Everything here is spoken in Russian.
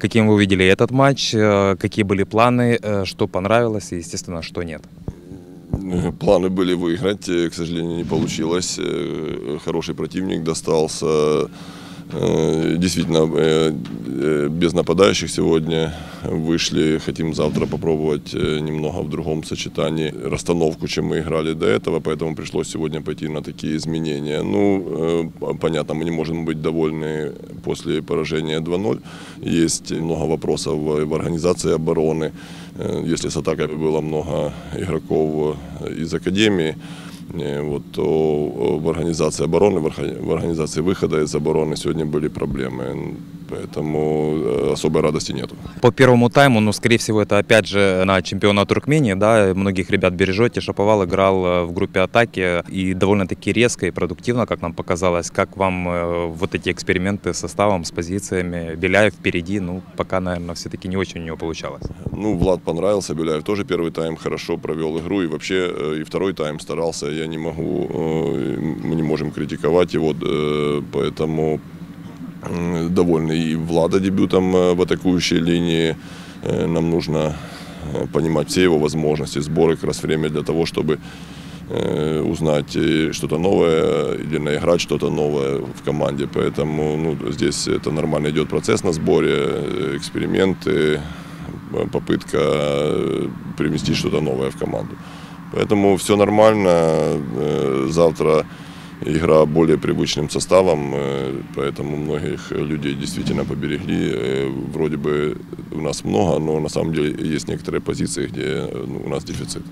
каким вы увидели этот матч, э, какие были планы, э, что понравилось и, естественно, что нет. Планы были выиграть, э, к сожалению, не получилось. Э, Хороший противник достался. Э, Действительно, э, э, без нападающих сегодня вышли. Хотим завтра попробовать немного в другом сочетании расстановку, чем мы играли до этого, поэтому пришлось сегодня пойти на такие изменения. Ну, понятно, мы не можем быть довольны после поражения 2-0. Есть много вопросов в организации обороны. Если с атакой было много игроков из академии, вот, в организации обороны, в организации выхода из обороны сегодня были проблемы. Поэтому э, особой радости нету. По первому тайму, ну, скорее всего, это опять же на чемпионат Туркмении, да, многих ребят бережете. Шаповал играл э, в группе атаки и довольно-таки резко и продуктивно, как нам показалось. Как вам э, вот эти эксперименты с составом, с позициями? Беляев впереди, ну, пока, наверное, все-таки не очень у него получалось. Ну, Влад понравился, Беляев тоже первый тайм хорошо провел игру. И вообще и второй тайм старался. Я не могу, мы не можем критиковать его, поэтому довольны и Влада дебютом э, в атакующей линии. Э, Нам нужно э, понимать все его возможности. Сборы как раз время для того, чтобы узнать что-то новое или наиграть что-то новое в команде. Поэтому ну, здесь это нормально идет процесс на сборе, эксперименты, попытка привнести что-то новое в команду. Поэтому все нормально. Завтра игра более привычным составом, э, поэтому многих людей действительно поберегли. Э, Вроде бы у нас много, но на самом деле есть некоторые позиции, где э, ну, у нас дефицит.